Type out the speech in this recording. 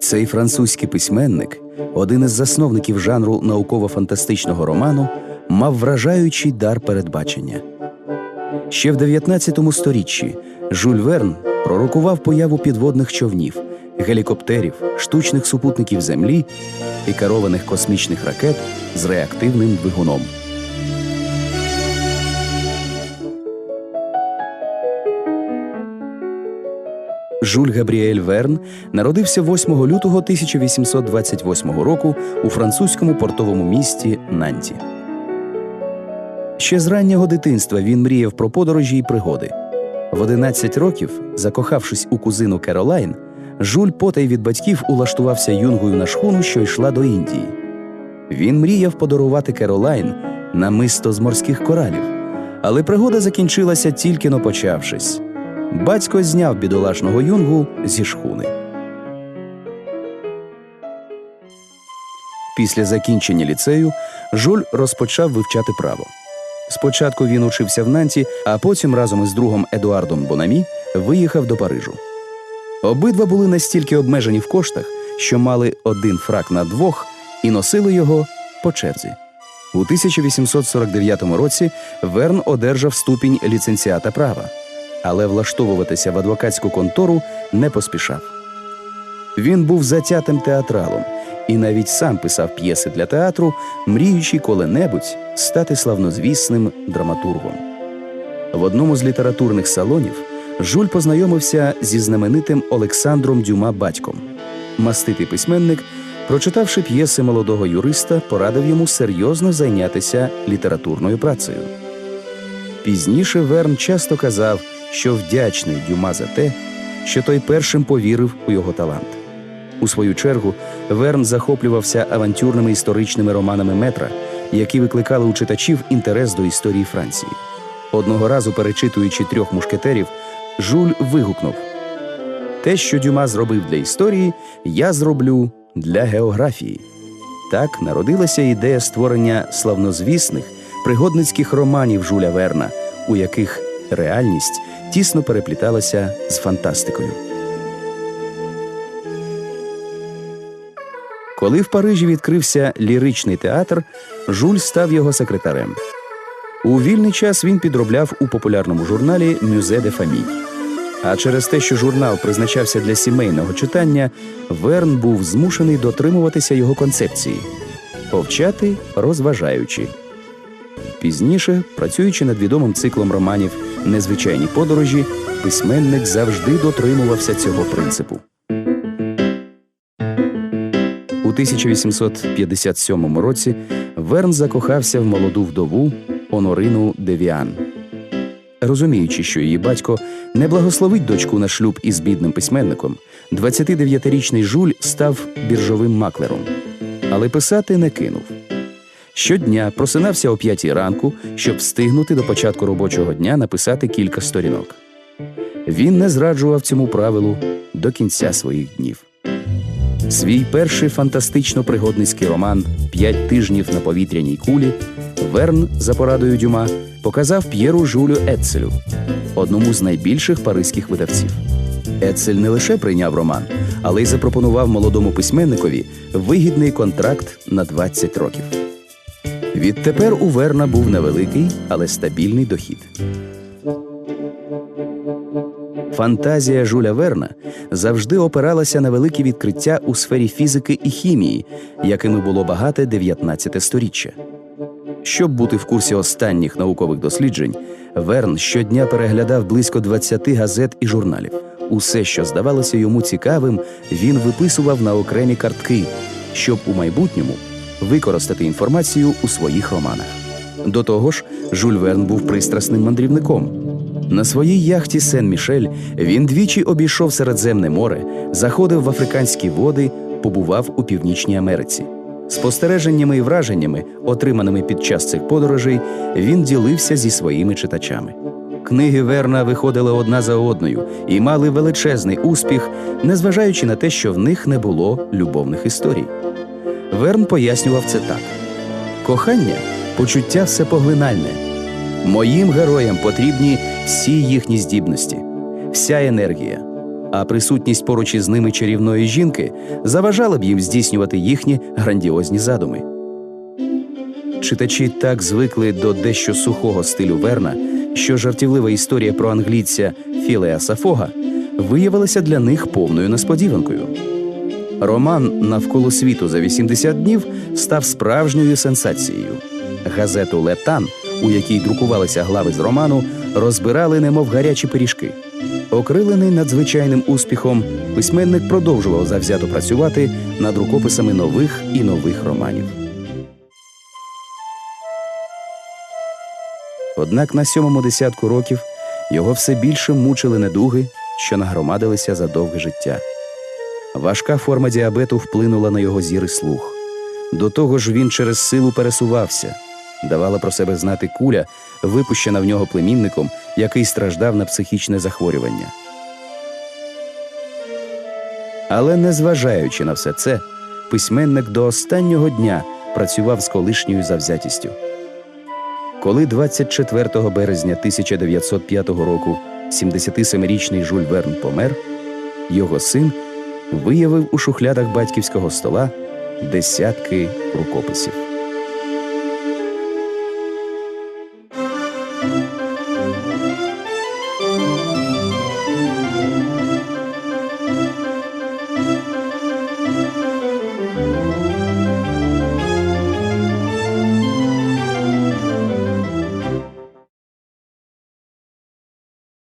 Цей французький письменник, один із засновників жанру науково-фантастичного роману, мав вражаючий дар передбачення. Ще в 19 сторіччі Жюль Верн пророкував появу підводних човнів, гелікоптерів, штучних супутників Землі і керованих космічних ракет з реактивним двигуном. Жюль Габріель Верн народився 8 лютого 1828 року у французькому портовому місті Нанті. Ще з раннього дитинства він мріяв про подорожі й пригоди. В 11 років, закохавшись у кузину Керолайн, Жуль потай від батьків улаштувався юнгою на шхуну, що йшла до Індії. Він мріяв подарувати Керолайн намисто з морських коралів, але пригода закінчилася тільки но почавшись. Батько зняв бідолашного юнгу зі шхуни. Після закінчення ліцею Жуль розпочав вивчати право. Спочатку він учився в Нанті, а потім разом із другом Едуардом Бонамі виїхав до Парижу. Обидва були настільки обмежені в коштах, що мали один фрак на двох і носили його по черзі. У 1849 році Верн одержав ступінь ліцензіата права, але влаштовуватися в адвокатську контору не поспішав. Він був затятим театралом і навіть сам писав п'єси для театру, мріючи коли-небудь стати славнозвісним драматургом. В одному з літературних салонів Жуль познайомився зі знаменитим Олександром Дюма батьком. Маститий письменник, прочитавши п'єси молодого юриста, порадив йому серйозно зайнятися літературною працею. Пізніше Верн часто казав, що вдячний Дюма за те, що той першим повірив у його талант. У свою чергу Верн захоплювався авантюрними історичними романами метра, які викликали у читачів інтерес до історії Франції. Одного разу, перечитуючи трьох мушкетерів, Жуль вигукнув: Те, що Дюма зробив для історії, я зроблю для географії. Так народилася ідея створення славнозвісних пригодницьких романів Жуля Верна, у яких реальність тісно перепліталася з фантастикою. Коли в Парижі відкрився ліричний театр, Жуль став його секретарем. У вільний час він підробляв у популярному журналі Мюзе де Фамій. А через те, що журнал призначався для сімейного читання, Верн був змушений дотримуватися його концепції повчати розважаючи. Пізніше, працюючи над відомим циклом романів Незвичайні подорожі, письменник завжди дотримувався цього принципу. У 1857 році Верн закохався в молоду вдову Онорину Девіан. Розуміючи, що її батько не благословить дочку на шлюб із бідним письменником, 29-річний Жуль став біржовим маклером, але писати не кинув. Щодня просинався о п'ятій ранку, щоб встигнути до початку робочого дня написати кілька сторінок. Він не зраджував цьому правилу до кінця своїх днів. Свій перший фантастично пригодницький роман П'ять тижнів на повітряній кулі Верн за порадою Дюма показав П'єру Жулю Ецелю, одному з найбільших паризьких видавців. Ецель не лише прийняв роман, але й запропонував молодому письменникові вигідний контракт на 20 років. Відтепер у Верна був невеликий, але стабільний дохід. Фантазія Жуля Верна завжди опиралася на великі відкриття у сфері фізики і хімії, якими було багате 19 сторіччя. Щоб бути в курсі останніх наукових досліджень, Верн щодня переглядав близько 20 газет і журналів. Усе, що здавалося йому цікавим, він виписував на окремі картки, щоб у майбутньому використати інформацію у своїх романах. До того ж, Жюль Верн був пристрасним мандрівником. На своїй яхті Сен-Мішель він двічі обійшов Середземне море, заходив в африканські води, побував у Північній Америці. Спостереженнями і враженнями, отриманими під час цих подорожей, він ділився зі своїми читачами. Книги Верна виходили одна за одною і мали величезний успіх, незважаючи на те, що в них не було любовних історій. Верн пояснював це так: кохання почуття всепоглинальне. Моїм героям потрібні всі їхні здібності, вся енергія. А присутність поруч із ними чарівної жінки заважала б їм здійснювати їхні грандіозні задуми. Читачі так звикли до дещо сухого стилю Верна, що жартівлива історія про англійця Філеаса Фога виявилася для них повною несподіванкою. Роман Навколо світу за 80 днів став справжньою сенсацією. Газету Летан, у якій друкувалися глави з роману, розбирали немов гарячі пиріжки. Окрилений надзвичайним успіхом, письменник продовжував завзято працювати над рукописами нових і нових романів. Однак на сьомому десятку років його все більше мучили недуги, що нагромадилися за довге життя. Важка форма діабету вплинула на його зір і слух. До того ж, він через силу пересувався. Давала про себе знати куля, випущена в нього племінником, який страждав на психічне захворювання. Але незважаючи на все це, письменник до останнього дня працював з колишньою завзятістю. Коли 24 березня 1905 року 77-річний Жюль Верн помер, його син виявив у шухлядах батьківського стола десятки рукописів.